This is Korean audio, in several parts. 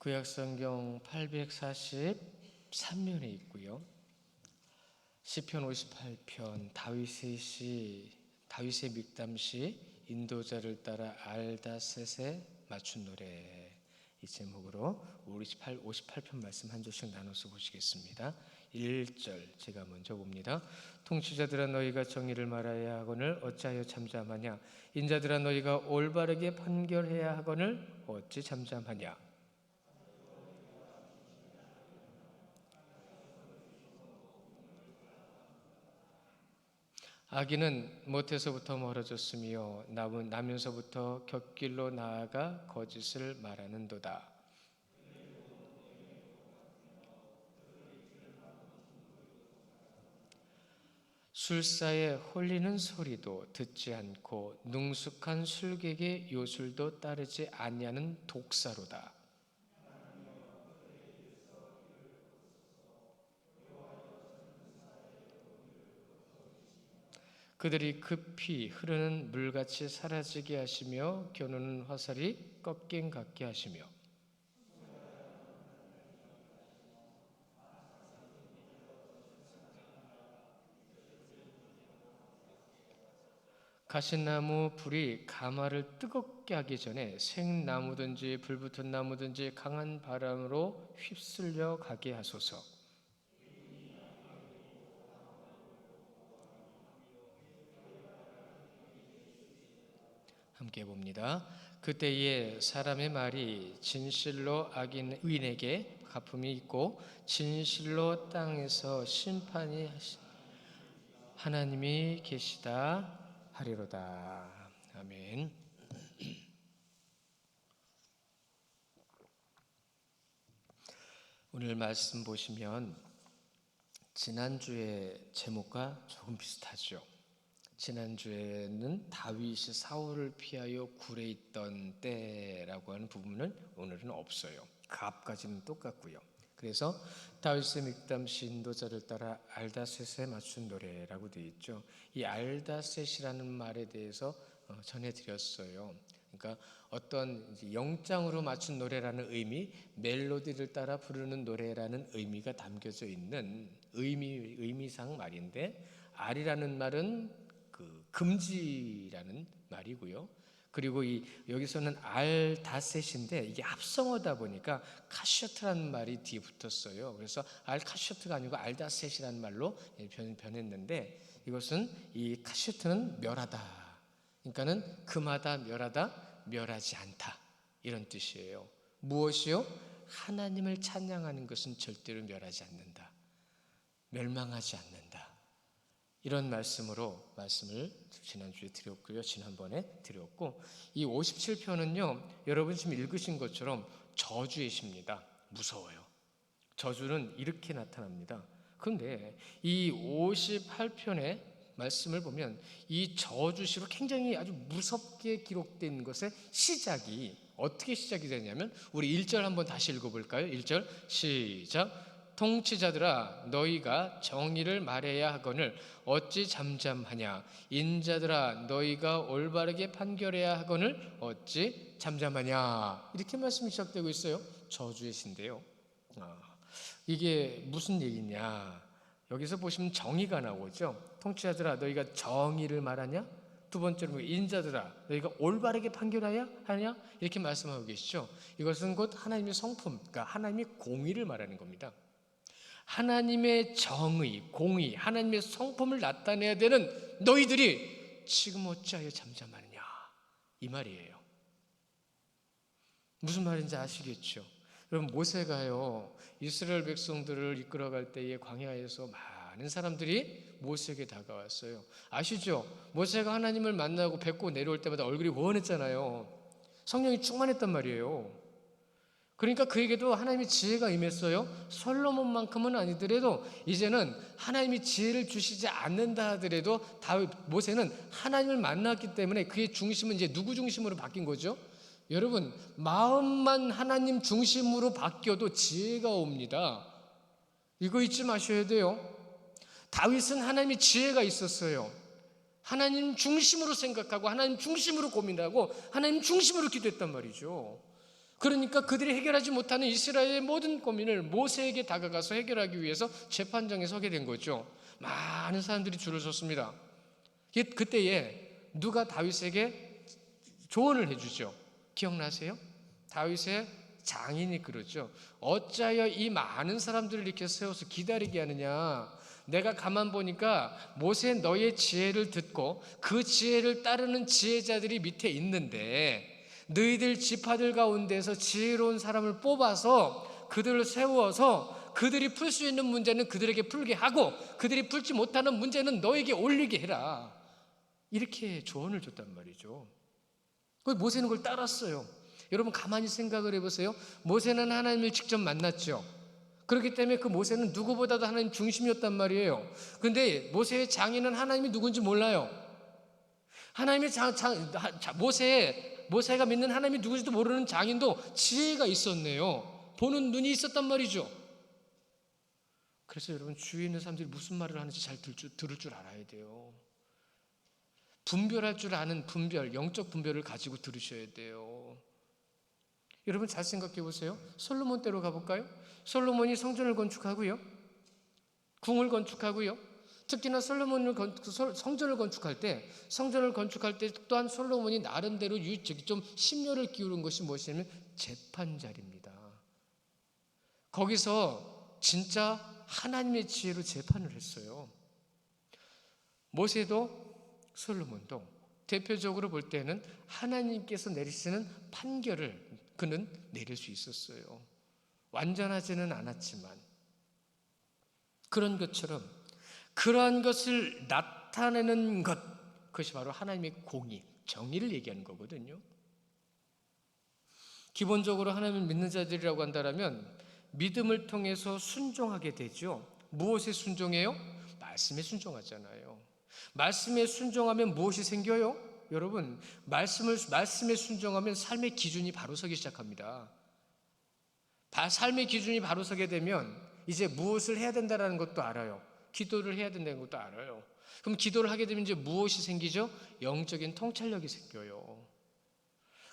구약 성경 843면에 있고요. 시편 58편 다윗의 시 다윗의 믹담시 인도자를 따라 알다셋에 맞춘 노래 이 제목으로 58, 58편 말씀 한 절씩 나눠서 보시겠습니다. 1절 제가 먼저 봅니다. 통치자들아 너희가 정의를 말하여야 하거늘 어찌하여 잠잠하냐 인자들아 너희가 올바르게 판결해야 하거늘 어찌 잠잠하냐 아기는 못에서부터 멀어졌으며 남은 나면서부터 곁길로 나아가 거짓을 말하는도다. 술사에 홀리는 소리도 듣지 않고 능숙한 술객의 요술도 따르지 아니하는 독사로다. 그들이 급히 흐르는 물같이 사라지게 하시며 겨누는 화살이 꺾인 같게 하시며 가시나무 불이 가마를 뜨겁게 하기 전에 생나무든지 불붙은 나무든지 강한 바람으로 휩쓸려 가게 하소서. 함께 봅니다. 그때에 사람의 말이 진실로 악인 의인에게 가품이 있고 진실로 땅에서 심판이 하나님이 계시다 하리로다. 아멘. 오늘 말씀 보시면 지난주의 제목과 조금 비슷하죠. 지난주에는 다윗이 사울을 피하여 굴에 있던 때라고 하는 부분은 오늘은 없어요. 그 앞까지는 똑같고요. 그래서 다윗의 믹담시 인도자를 따라 알다셋에 맞춘 노래라고 되어 있죠. 이 알다셋이라는 말에 대해서 어, 전해드렸어요. 그러니까 어떤 영장으로 맞춘 노래라는 의미, 멜로디를 따라 부르는 노래라는 의미가 담겨져 있는 의미 의미상 말인데 알이라는 말은 그 금지라는 말이고요. 그리고 이 여기서는 알다셋인데 이게 합성어다 보니까 카셔트라는 말이 뒤에 붙었어요. 그래서 알카셔트가 아니고 알다셋이라는 말로 변, 변했는데 이것은 이 카셔트는 멸하다. 그러니까는 금하다, 멸하다, 멸하지 않다 이런 뜻이에요. 무엇이요? 하나님을 찬양하는 것은 절대로 멸하지 않는다. 멸망하지 않는다. 이런 말씀으로 말씀을 지난주에 드렸고요. 지난번에 드렸고 이 57편은요. 여러분 지금 읽으신 것처럼 저주의 시입니다. 무서워요. 저주는 이렇게 나타납니다. 그런데 이 58편의 말씀을 보면 이 저주시로 굉장히 아주 무섭게 기록된 것의 시작이 어떻게 시작이 되냐면 우리 1절 한번 다시 읽어 볼까요? 1절 시작 통치자들아 너희가 정의를 말해야 하거늘 어찌 잠잠하냐? 인자들아 너희가 올바르게 판결해야 하거늘 어찌 잠잠하냐? 이렇게 말씀이 시작되고 있어요. 저주의 신데요. 아, 이게 무슨 얘기냐? 여기서 보시면 정의가 나오죠. 통치자들아 너희가 정의를 말하냐? 두 번째로 뭐 인자들아 너희가 올바르게 판결하야 하냐? 이렇게 말씀하고 계시죠. 이것은 곧 하나님의 성품 그러니까 하나님의 공의를 말하는 겁니다 하나님의 정의, 공의, 하나님의 성품을 나타내야 되는 너희들이 지금 어찌하여 잠잠하느냐 이 말이에요. 무슨 말인지 아시겠죠? 여러분 모세가요 이스라엘 백성들을 이끌어갈 때에 광야에서 많은 사람들이 모세에게 다가왔어요. 아시죠? 모세가 하나님을 만나고 뵙고 내려올 때마다 얼굴이 원했잖아요. 성령이 충만했단 말이에요. 그러니까 그에게도 하나님의 지혜가 임했어요. 솔로몬만큼은 아니더라도 이제는 하나님이 지혜를 주시지 않는다 하더라도 다윗 모세는 하나님을 만났기 때문에 그의 중심은 이제 누구 중심으로 바뀐 거죠? 여러분 마음만 하나님 중심으로 바뀌어도 지혜가 옵니다. 이거 잊지 마셔야 돼요. 다윗은 하나님의 지혜가 있었어요. 하나님 중심으로 생각하고 하나님 중심으로 고민하고 하나님 중심으로 기도했단 말이죠. 그러니까 그들이 해결하지 못하는 이스라엘의 모든 고민을 모세에게 다가가서 해결하기 위해서 재판장에 서게 된 거죠. 많은 사람들이 줄을 섰습니다. 이- 그때에 누가 다윗에게 조언을 해주죠. 기억나세요? 다윗의 장인이 그러죠. 어찌하여 이 많은 사람들을 이렇게 세워서 기다리게 하느냐? 내가 가만 보니까 모세 너의 지혜를 듣고 그 지혜를 따르는 지혜자들이 밑에 있는데 너희들 지파들 가운데서 지혜로운 사람을 뽑아서 그들을 세워서 그들이 풀 수 있는 문제는 그들에게 풀게 하고 그들이 풀지 못하는 문제는 너에게 올리게 해라. 이렇게 조언을 줬단 말이죠. 그 모세는 그걸 따랐어요. 여러분 가만히 생각을 해보세요. 모세는 하나님을 직접 만났죠. 그렇기 때문에 그 모세는 누구보다도 하나님 중심이었단 말이에요. 근데 모세의 장인은 하나님이 누군지 몰라요. 하나님의 장, 장, 자, 모세, 모세가 믿는 하나님이 누군지도 모르는 장인도 지혜가 있었네요. 보는 눈이 있었단 말이죠. 그래서 여러분 주위에 있는 사람들이 무슨 말을 하는지 잘들 줄, 들을 줄 알아야 돼요. 분별할 줄 아는 분별, 영적 분별을 가지고 들으셔야 돼요. 여러분 잘 생각해 보세요. 솔로몬 때로 가볼까요? 솔로몬이 성전을 건축하고요. 궁을 건축하고요. 특히나 솔로몬을 건, 그 설- 성전을 건축할 때 성전을 건축할 때 또한 솔로몬이 나름대로 유, 저기 좀 심려를 기울인 것이 무엇이냐면 재판 자리입니다. 거기서 진짜 하나님의 지혜로 재판을 했어요. 모세도 솔로몬도 대표적으로 볼 때는 하나님께서 내리시는 판결을 그는 내릴 수 있었어요. 완전하지는 않았지만 그런 것처럼 그러한 것을 나타내는 것 그것이 바로 하나님의 공의, 정의를 얘기하는 거거든요. 기본적으로 하나님을 믿는 자들이라고 한다면 믿음을 통해서 순종하게 되죠. 무엇에 순종해요? 말씀에 순종하잖아요. 말씀에 순종하면 무엇이 생겨요? 여러분, 말씀을 말씀에 순종하면 삶의 기준이 바로 서기 시작합니다. 바- 삶의 기준이 바로 서게 되면 이제 무엇을 해야 된다라는 것도 알아요. 기도를 해야 된다는 것도 알아요. 그럼 기도를 하게 되면 이제 무엇이 생기죠? 영적인 통찰력이 생겨요.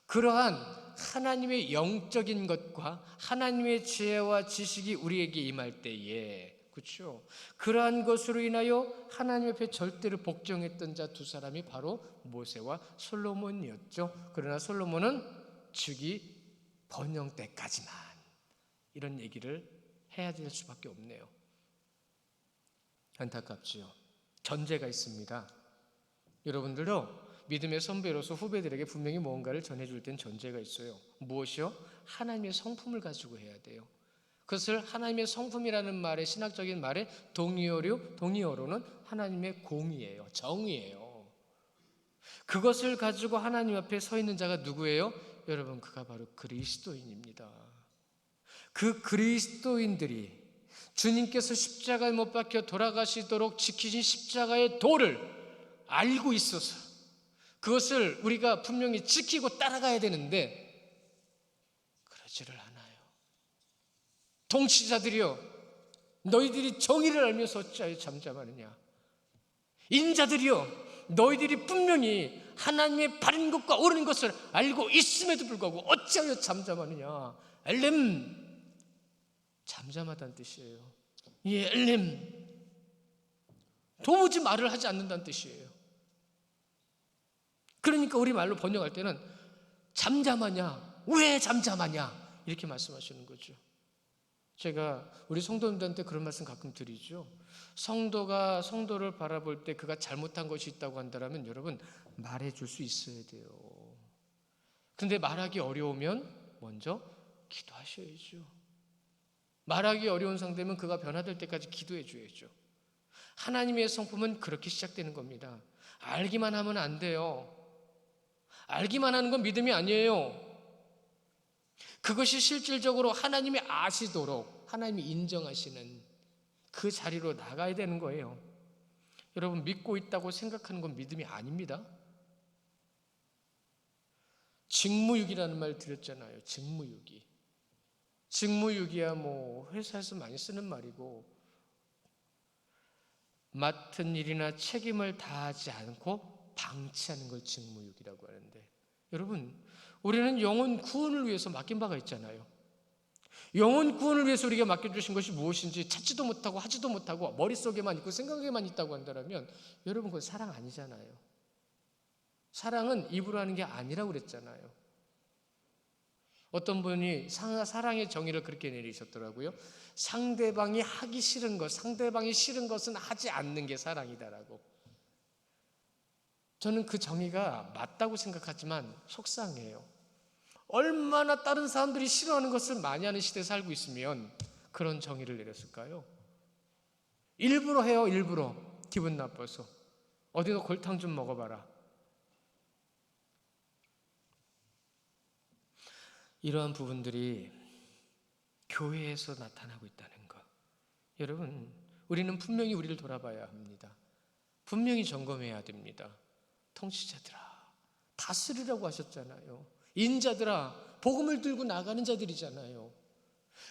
그러한 하나님의 영적인 것과 하나님의 지혜와 지식이 우리에게 임할 때에 그렇죠. 그러한 것으로 인하여 하나님 앞에 절대로 복종했던 자 두 사람이 바로 모세와 솔로몬이었죠. 그러나 솔로몬은 즉위 번영 때까지만 이런 얘기를 해야 될 수밖에 없네요. 안타깝지요. 전제가 있습니다. 여러분들도 믿음의 선배로서 후배들에게 분명히 무언가를 전해줄 땐 전제가 있어요. 무엇이요? 하나님의 성품을 가지고 해야 돼요. 그것을 하나님의 성품이라는 말의 신학적인 말의 동의어로 동의어로는 하나님의 공의예요. 정의예요. 그것을 가지고 하나님 앞에 서 있는 자가 누구예요? 여러분 그가 바로 그리스도인입니다. 그 그리스도인들이 주님께서 십자가에 못 박혀 돌아가시도록 지키신 십자가의 도를 알고 있어서 그것을 우리가 분명히 지키고 따라가야 되는데 그러지를 않아요. 통치자들이여 너희들이 정의를 알면서 어찌하여 잠잠하느냐? 인자들이여 너희들이 분명히 하나님의 바른 것과 옳은 것을 알고 있음에도 불구하고 어찌하여 잠잠하느냐? 엘렘 잠잠하다는 뜻이에요 예 엘렘 도무지 말을 하지 않는다는 뜻이에요 그러니까 우리 말로 번역할 때는 잠잠하냐 왜 잠잠하냐 이렇게 말씀하시는 거죠 제가 우리 성도님들한테 그런 말씀 가끔 드리죠. 성도가 성도를 바라볼 때 그가 잘못한 것이 있다고 한다면 여러분 말해 줄 수 있어야 돼요. 근데 말하기 어려우면 먼저 기도하셔야죠. 말하기 어려운 상대면 그가 변화될 때까지 기도해 줘야죠. 하나님의 성품은 그렇게 시작되는 겁니다. 알기만 하면 안 돼요. 알기만 하는 건 믿음이 아니에요. 그것이 실질적으로 하나님이 아시도록 하나님이 인정하시는 그 자리로 나가야 되는 거예요. 여러분 믿고 있다고 생각하는 건 믿음이 아닙니다. 직무유기라는 말 드렸잖아요. 직무유기. 직무유기야 뭐 회사에서 많이 쓰는 말이고 맡은 일이나 책임을 다하지 않고 방치하는 걸 직무유기라고 하는데 여러분 우리는 영혼 구원을 위해서 맡긴 바가 있잖아요. 영혼 구원을 위해서 우리가 맡겨주신 것이 무엇인지 찾지도 못하고 하지도 못하고 머릿속에만 있고 생각에만 있다고 한다면 여러분 그건 사랑 아니잖아요. 사랑은 입으로 하는 게 아니라고 그랬잖아요. 어떤 분이 사- 사랑의 정의를 그렇게 내리셨더라고요. 상대방이 하기 싫은 것, 상대방이 싫은 것은 하지 않는 게 사랑이다라고. 저는 그 정의가 맞다고 생각하지만 속상해요. 얼마나 다른 사람들이 싫어하는 것을 많이 하는 시대에 살고 있으면 그런 정의를 내렸을까요? 일부러 해요, 일부러. 기분 나빠서. 어디 너 골탕 좀 먹어봐라. 이러한 부분들이 교회에서 나타나고 있다는 것. 여러분, 우리는 분명히 우리를 돌아봐야 합니다. 분명히 점검해야 됩니다. 통치자들아, 다스리라고 하셨잖아요. 인자들아, 복음을 들고 나가는 자들이잖아요.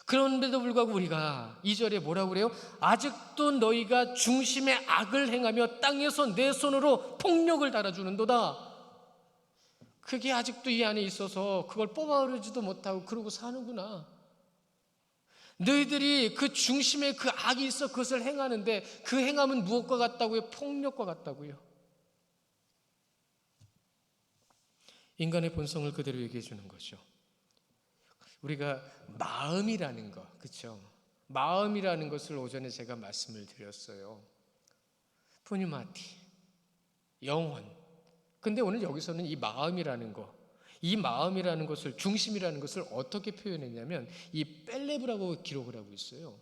그런데도 불구하고 우리가 이절에 뭐라고 그래요? 아직도 너희가 중심의 악을 행하며 땅에서 내 손으로 폭력을 달아주는도다. 그게 아직도 이 안에 있어서 그걸 뽑아오르지도 못하고 그러고 사는구나. 너희들이 그 중심에 그 악이 있어 그것을 행하는데 그 행함은 무엇과 같다고요? 폭력과 같다고요. 인간의 본성을 그대로 얘기해 주는 거죠. 우리가 마음이라는 거, 그렇죠? 마음이라는 것을 오전에 제가 말씀을 드렸어요. 푸니마티, 영혼. 근데 오늘 여기서는 이 마음이라는 거, 이 마음이라는 것을 중심이라는 것을 어떻게 표현했냐면 이 뺄레브라고 기록을 하고 있어요.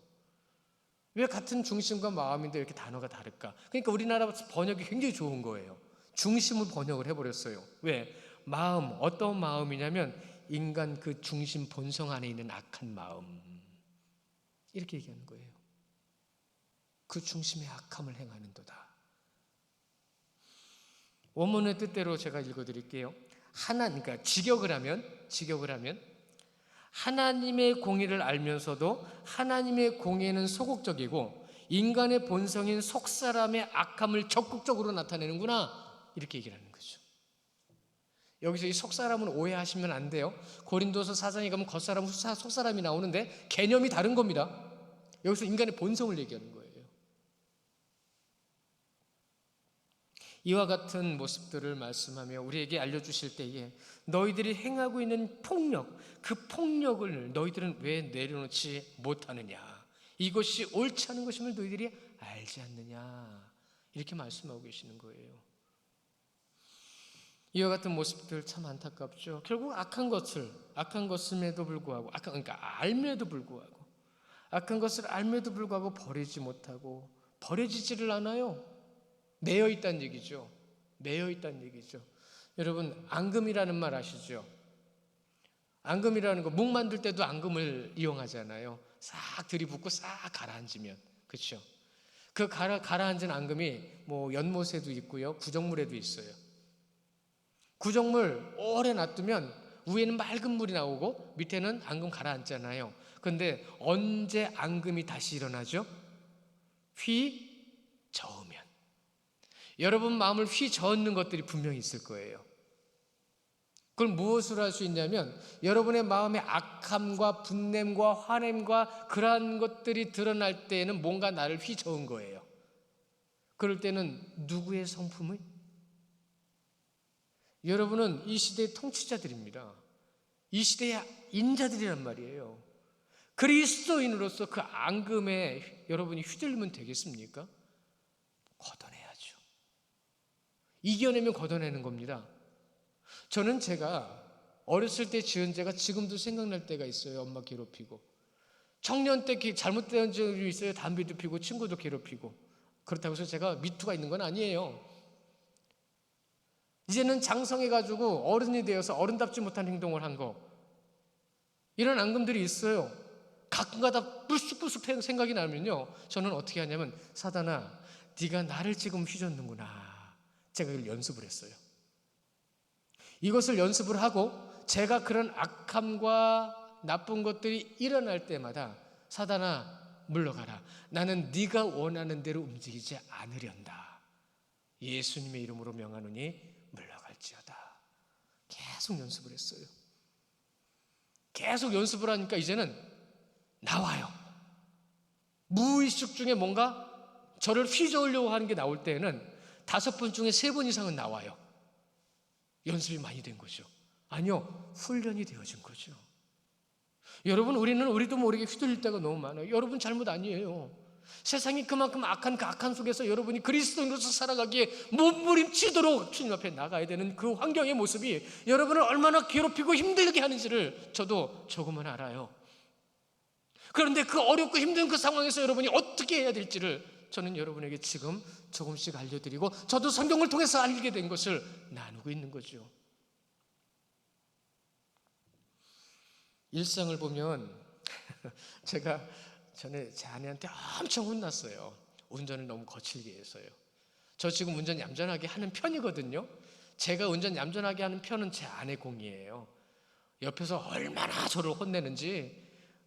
왜 같은 중심과 마음인데 이렇게 단어가 다를까? 그러니까 우리나라 번역이 굉장히 좋은 거예요. 중심을 번역을 해버렸어요. 왜? 마음, 어떤 마음이냐면 인간 그 중심 본성 안에 있는 악한 마음. 이렇게 얘기하는 거예요. 그 중심의 악함을 행하는 도다. 원문의 뜻대로 제가 읽어드릴게요. 하나, 그러니까 직역을 하면, 직역을 하면, 하나님의 공의를 알면서도 하나님의 공의는 소극적이고 인간의 본성인 속 사람의 악함을 적극적으로 나타내는구나. 이렇게 얘기를 하는 거죠. 여기서 이 속사람은 오해하시면 안 돼요. 고린도서 사장에 가면 겉사람, 속사람이 나오는데 개념이 다른 겁니다. 여기서 인간의 본성을 얘기하는 거예요. 이와 같은 모습들을 말씀하며 우리에게 알려주실 때에 너희들이 행하고 있는 폭력, 그 폭력을 너희들은 왜 내려놓지 못하느냐? 이것이 옳지 않은 것임을 너희들이 알지 않느냐? 이렇게 말씀하고 계시는 거예요. 이와 같은 모습들 참 안타깝죠. 결국 악한 것을 악한 것임에도 불구하고 악한 그러니까 알면에도 불구하고 악한 것을 알면에도 불구하고 버리지 못하고 버려지지를 않아요. 매여 있다는 얘기죠. 매여 있다는 얘기죠. 여러분 앙금이라는 말 아시죠? 앙금이라는 거묵 만들 때도 앙금을 이용하잖아요. 싹 들이붓고 싹 가라앉으면 그렇죠. 그 가라 가라앉은 앙금이 뭐 연못에도 있고요, 구정물에도 있어요. 구정물 오래 놔두면 위에는 맑은 물이 나오고 밑에는 앙금 가라앉잖아요. 근데 언제 앙금이 다시 일어나죠? 휘. 여러분 마음을 휘 저었는 것들이 분명히 있을 거예요. 그걸 무엇으로 할 수 있냐면 여러분의 마음의 악함과 분냄과 화냄과 그러한 것들이 드러날 때에는 뭔가 나를 휘 저은 거예요. 그럴 때는 누구의 성품을? 여러분은 이 시대의 통치자들입니다. 이 시대의 인자들이란 말이에요. 그리스도인으로서 그 앙금에 여러분이 휘둘리면 되겠습니까? 걷어내야죠. 이겨내면 걷어내는 겁니다. 저는 제가 어렸을 때 지은 죄가 지금도 생각날 때가 있어요. 엄마 괴롭히고. 청년 때 잘못된 적이 있어요. 담배도 피고 친구도 괴롭히고. 그렇다고 해서 제가 미투가 있는 건 아니에요. 이제는 장성해가지고 어른이 되어서 어른답지 못한 행동을 한 거. 이런 앙금들이 있어요. 가끔가다 불쑥불쑥 생각이 나면요. 저는 어떻게 하냐면 사단아, 네가 나를 지금 휘젓는구나. 제가 이걸 연습을 했어요. 이것을 연습을 하고 제가 그런 악함과 나쁜 것들이 일어날 때마다 사단아 물러가라. 나는 네가 원하는 대로 움직이지 않으련다. 예수님의 이름으로 명하노니 물러갈지어다. 계속 연습을 했어요. 계속 연습을 하니까 이제는 나와요. 무의식 중에 뭔가 저를 휘저으려고 하는 게 나올 때에는 다섯 번 중에 세 번 이상은 나와요. 연습이 많이 된 거죠. 아니요, 훈련이 되어진 거죠. 여러분, 우리는 우리도 모르게 휘둘릴 때가 너무 많아요. 여러분 잘못 아니에요. 세상이 그만큼 악한 그 악한 속에서 여러분이 그리스도인으로서 살아가기에 몸부림치도록 주님 앞에 나가야 되는 그 환경의 모습이 여러분을 얼마나 괴롭히고 힘들게 하는지를 저도 조금은 알아요. 그런데 그 어렵고 힘든 그 상황에서 여러분이 어떻게 해야 될지를 저는 여러분에게 지금 조금씩 알려드리고 저도 성경을 통해서 알게 된 것을 나누고 있는 거죠. 일상을 보면 제가 전에 제 아내한테 엄청 혼났어요. 운전을 너무 거칠게 해서요. 저 지금 운전 얌전하게 하는 편이거든요. 제가 운전 얌전하게 하는 편은 제 아내 공이에요. 옆에서 얼마나 저를 혼내는지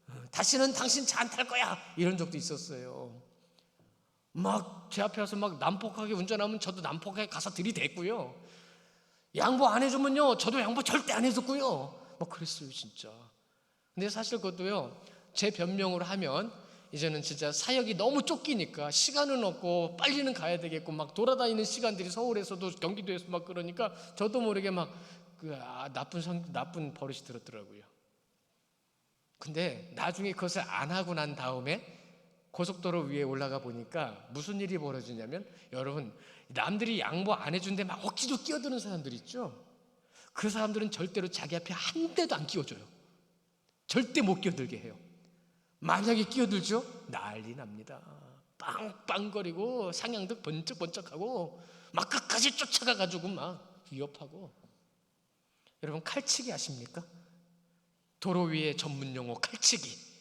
어, 다시는 당신 차 안 탈 거야 이런 적도 있었어요. 막 제 앞에 와서 막 난폭하게 운전하면 저도 난폭하게 가서 들이댔고요. 양보 안 해주면요 저도 양보 절대 안 해줬고요. 막 그랬어요 진짜. 근데 사실 그것도요 제 변명으로 하면 이제는 진짜 사역이 너무 쫓기니까 시간은 없고 빨리는 가야 되겠고 막 돌아다니는 시간들이 서울에서도 경기도에서 막 그러니까 저도 모르게 막 그 아, 나쁜 성 나쁜 버릇이 들었더라고요. 근데 나중에 그것을 안 하고 난 다음에 고속도로 위에 올라가 보니까 무슨 일이 벌어지냐면 여러분 남들이 양보 안 해준데 막 억지로 끼어드는 사람들 있죠. 그 사람들은 절대로 자기 앞에 한 대도 안 끼워줘요. 절대 못 끼어들게 해요. 만약에 끼어들죠? 난리 납니다. 빵빵거리고 상향도 번쩍번쩍하고 막 끝까지 쫓아가가지고 막 위협하고 여러분 칼치기 아십니까? 도로 위에 전문 용어 칼치기.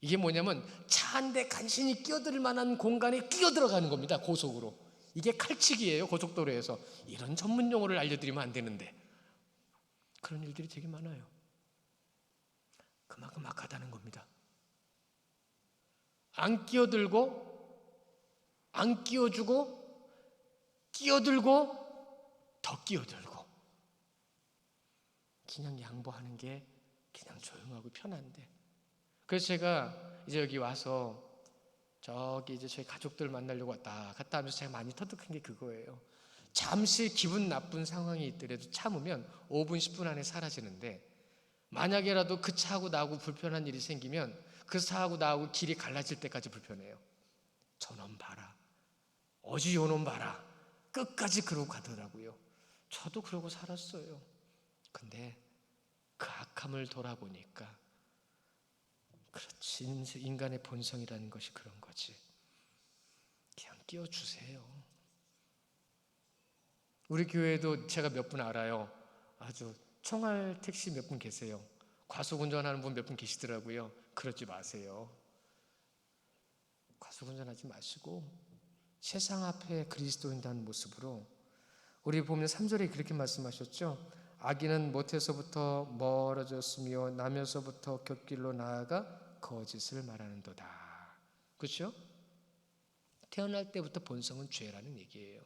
이게 뭐냐면 차 한 대 간신히 끼어들 만한 공간에 끼어들어가는 겁니다. 고속으로. 이게 칼치기예요. 고속도로에서. 이런 전문 용어를 알려드리면 안 되는데. 그런 일들이 되게 많아요. 그만큼 악하다는 겁니다. 안 끼어들고, 안 끼워주고, 끼어들고, 더 끼어들고. 그냥 양보하는 게 그냥 조용하고 편한데. 그래서 제가 이제 여기 와서 저기 이제 저희 가족들 만나려고 왔다 갔다 하면서 제가 많이 터득한 게 그거예요. 잠시 기분 나쁜 상황이 있더라도 참으면 5분, 10분 안에 사라지는데 만약에라도 그 차하고 나하고 불편한 일이 생기면 그 차하고 나하고 길이 갈라질 때까지 불편해요. 저놈 봐라. 어지 요놈 봐라. 끝까지 그러고 가더라고요. 저도 그러고 살았어요. 근데 그 악함을 돌아보니까 그렇지. 인간의 본성이라는 것이 그런 거지. 그냥 끼워주세요. 우리 교회도 제가 몇 분 알아요. 아주 총알 택시 몇 분 계세요. 과속 운전하는 분 몇 분 계시더라고요. 그러지 마세요. 과속 운전하지 마시고 세상 앞에 그리스도인다는 모습으로 우리 보면 3절에 그렇게 말씀하셨죠. 아기는 못해서부터 멀어졌으며 나면서부터 곁길로 나아가 거짓을 말하는도다. 그렇죠? 태어날 때부터 본성은 죄라는 얘기예요.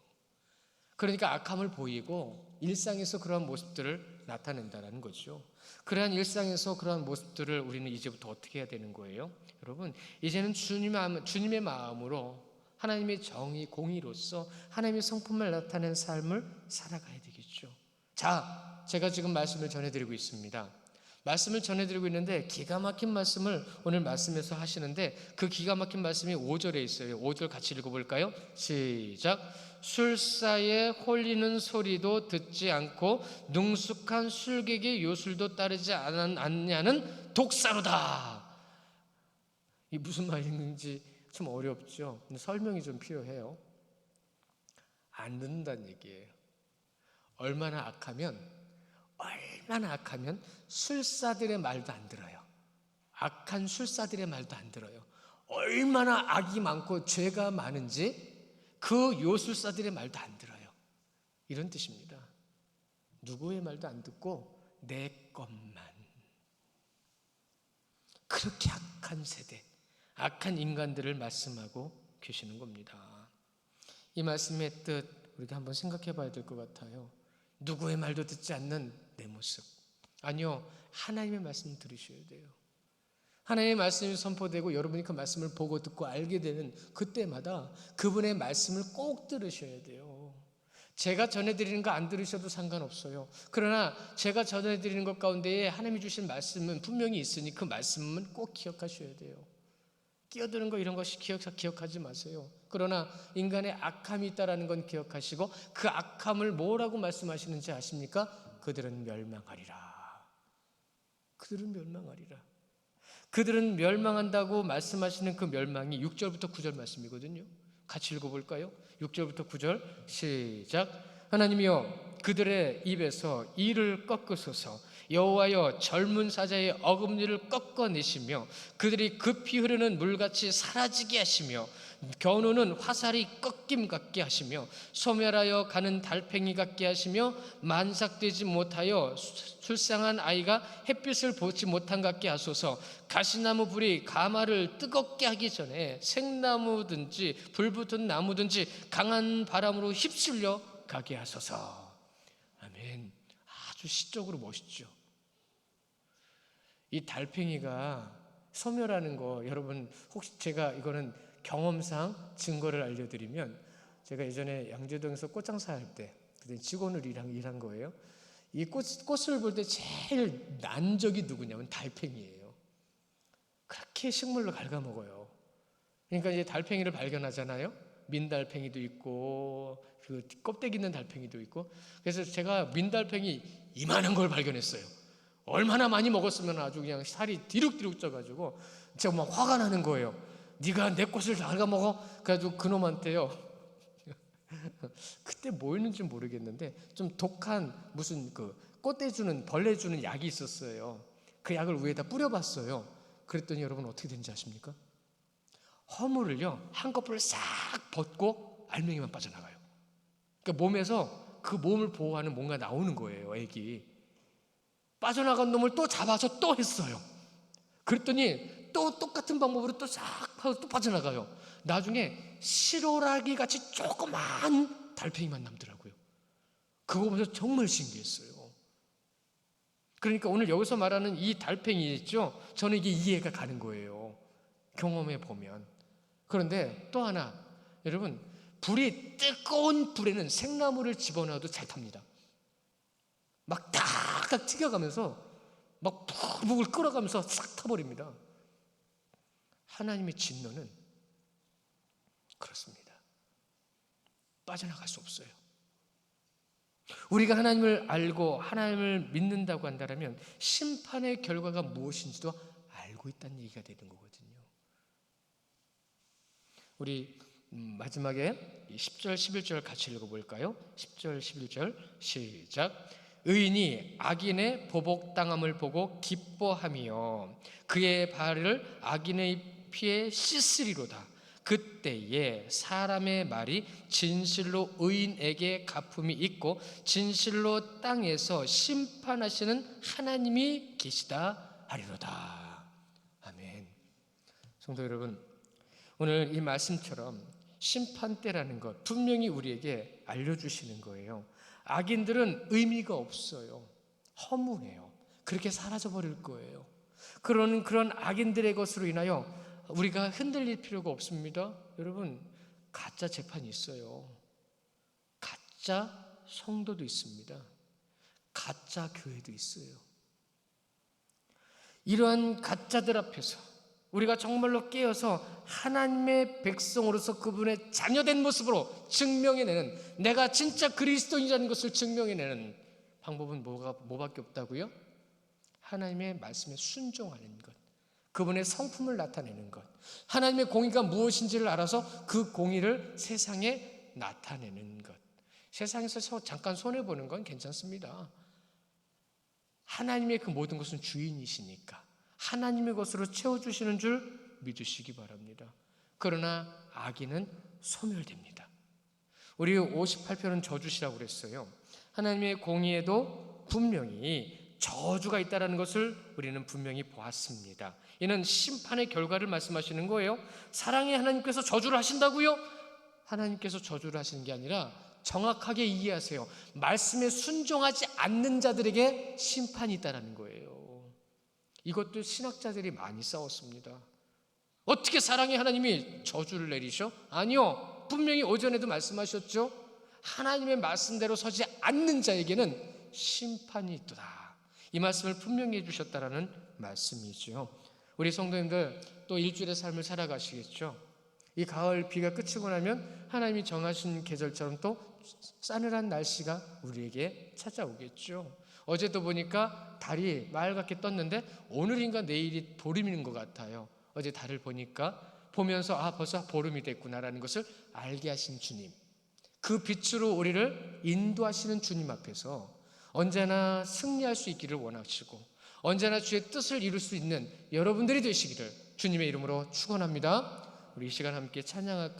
그러니까 악함을 보이고 일상에서 그러한 모습들을 나타낸다는 거죠. 그러한 일상에서 그러한 모습들을 우리는 이제부터 어떻게 해야 되는 거예요? 여러분, 이제는 주님, 주님의 마음으로 하나님의 정의, 공의로서 하나님의 성품을 나타낸 삶을 살아가야 되겠죠. 자, 제가 지금 말씀을 전해드리고 있습니다. 말씀을 전해드리고 있는데 기가 막힌 말씀을 오늘 말씀에서 하시는데 그 기가 막힌 말씀이 5절에 있어요. 5절 같이 읽어볼까요? 시작. 술사에 홀리는 소리도 듣지 않고 능숙한 술객의 요술도 따르지 않냐는 독사로다. 이 무슨 말인지 좀 어렵죠. 설명이 좀 필요해요. 안 듣는다는 얘기예요. 얼마나 악하면 얼마나 악하면 술사들의 말도 안 들어요. 악한 술사들의 말도 안 들어요. 얼마나 악이 많고 죄가 많은지 그 요술사들의 말도 안 들어요. 이런 뜻입니다. 누구의 말도 안 듣고 내 것만. 그렇게 악한 세대, 악한 인간들을 말씀하고 계시는 겁니다. 이 말씀의 뜻 우리가 한번 생각해 봐야 될 것 같아요. 누구의 말도 듣지 않는 내 모습. 아니요. 하나님의 말씀을 들으셔야 돼요. 하나님의 말씀이 선포되고 여러분이 그 말씀을 보고 듣고 알게 되는 그때마다 그분의 말씀을 꼭 들으셔야 돼요. 제가 전해드리는 거 안 들으셔도 상관없어요. 그러나 제가 전해드리는 것 가운데에 하나님이 주신 말씀은 분명히 있으니 그 말씀은 꼭 기억하셔야 돼요. 끼어드는 거 이런 것이 기억, 기억하지 마세요. 그러나 인간의 악함이 있다라는 건 기억하시고 그 악함을 뭐라고 말씀하시는지 아십니까? 그들은 멸망하리라. 그들은 멸망하리라. 그들은 멸망한다고 말씀하시는 그 멸망이 6절부터 9절 말씀이거든요. 같이 읽어볼까요? 6절부터 9절 시작. 하나님이여 그들의 입에서 이를 꺾으소서 여호와여 젊은 사자의 어금니를 꺾어내시며 그들이 급히 흐르는 물같이 사라지게 하시며 겨누는 화살이 꺾임 같게 하시며 소멸하여 가는 달팽이 같게 하시며 만삭되지 못하여 출생한 아이가 햇빛을 보지 못한 같게 하소서. 가시나무 불이 가마를 뜨겁게 하기 전에 생나무든지 불붙은 나무든지 강한 바람으로 휩쓸려 가게 하소서. 아멘. 아주 시적으로 멋있죠 이 달팽이가 소멸하는 거 여러분 혹시 제가 이거는 경험상 증거를 알려드리면 제가 예전에 양재동에서 꽃장사 할 때 그때 직원으로 일한, 일한 거예요. 이 꽃, 꽃을 볼 때 제일 난 적이 누구냐면 달팽이에요. 그렇게 식물로 갉아먹어요. 그러니까 이제 달팽이를 발견하잖아요. 민달팽이도 있고 그 껍데기 있는 달팽이도 있고 그래서 제가 민달팽이 이만한 걸 발견했어요. 얼마나 많이 먹었으면 아주 그냥 살이 디룩디룩 쪄가지고 제가 막 화가 나는 거예요. 네가 내 꽃을 갉아 먹어. 그래가지고 그놈한테요. 그때 뭐였는지 모르겠는데 좀 독한 무슨 그 꽃대 주는 벌레 주는 약이 있었어요. 그 약을 위에다 뿌려봤어요. 그랬더니 여러분 어떻게 된지 아십니까? 허물을요 한꺼풀 싹 벗고 알맹이만 빠져나가요. 그러니까 몸에서 그 몸을 보호하는 뭔가 나오는 거예요, 애기. 빠져나간 놈을 또 잡아서 또 했어요. 그랬더니 또 똑같은 방법으로 또싹 하고 또 빠져나가요. 나중에 시로라기 같이 조그만 달팽이만 남더라고요. 그거 보면서 정말 신기했어요. 그러니까 오늘 여기서 말하는 이 달팽이 있죠? 저는 이게 이해가 가는 거예요. 경험해 보면. 그런데 또 하나, 여러분, 불이 뜨거운 불에는 생나무를 집어넣어도 잘 탑니다. 막 탁탁 튀겨가면서 막 부글부글 끓어가면서 싹 타버립니다. 하나님의 진노는 그렇습니다. 빠져나갈 수 없어요. 우리가 하나님을 알고 하나님을 믿는다고 한다면 심판의 결과가 무엇인지도 알고 있다는 얘기가 되는 거거든요. 우리 음, 마지막에 10절 11절 같이 읽어볼까요? 10절 11절 시작 의인이 악인의 보복당함을 보고 기뻐하며 그의 발을 악인의 피에 씻으리로다. 그때에 사람의 말이 진실로 의인에게 가품이 있고 진실로 땅에서 심판하시는 하나님이 계시다 하리로다. 아멘. 성도 여러분 오늘 이 말씀처럼 심판 때라는 것 분명히 우리에게 알려주시는 거예요. 악인들은 의미가 없어요. 허무해요. 그렇게 사라져 버릴 거예요. 그런 그런 악인들의 것으로 인하여 우리가 흔들릴 필요가 없습니다. 여러분 가짜 재판이 있어요. 가짜 성도도 있습니다. 가짜 교회도 있어요. 이러한 가짜들 앞에서 우리가 정말로 깨어서 하나님의 백성으로서 그분의 자녀된 모습으로 증명해내는 내가 진짜 그리스도인이라는 것을 증명해내는 방법은 뭐가 뭐밖에 없다고요? 하나님의 말씀에 순종하는 것, 그분의 성품을 나타내는 것, 하나님의 공의가 무엇인지를 알아서 그 공의를 세상에 나타내는 것. 세상에서 잠깐 손해 보는 건 괜찮습니다. 하나님의 그 모든 것은 주인이시니까. 하나님의 것으로 채워주시는 줄 믿으시기 바랍니다. 그러나 악인은 소멸됩니다. 우리 58편은 저주시라고 그랬어요. 하나님의 공의에도 분명히 저주가 있다는 것을 우리는 분명히 보았습니다. 이는 심판의 결과를 말씀하시는 거예요. 사랑의 하나님께서 저주를 하신다고요? 하나님께서 저주를 하시는 게 아니라 정확하게 이해하세요. 말씀에 순종하지 않는 자들에게 심판이 있다라는 거예요. 이것도 신학자들이 많이 싸웠습니다. 어떻게 사랑의 하나님이 저주를 내리셔? 아니요. 분명히 오전에도 말씀하셨죠. 하나님의 말씀대로 서지 않는 자에게는 심판이 있도다. 이 말씀을 분명히 해주셨다라는 말씀이죠. 우리 성도님들 또 일주일의 삶을 살아가시겠죠. 이 가을 비가 그치고 나면 하나님이 정하신 계절처럼 또 싸늘한 날씨가 우리에게 찾아오겠죠. 어제도 보니까 달이 맑게 떴는데 오늘인가 내일이 보름인 것 같아요. 어제 달을 보니까 보면서 아 벌써 보름이 됐구나라는 것을 알게 하신 주님. 그 빛으로 우리를 인도하시는 주님 앞에서 언제나 승리할 수 있기를 원하시고 언제나 주의 뜻을 이룰 수 있는 여러분들이 되시기를 주님의 이름으로 축원합니다. 우리 이 시간 함께 찬양할까?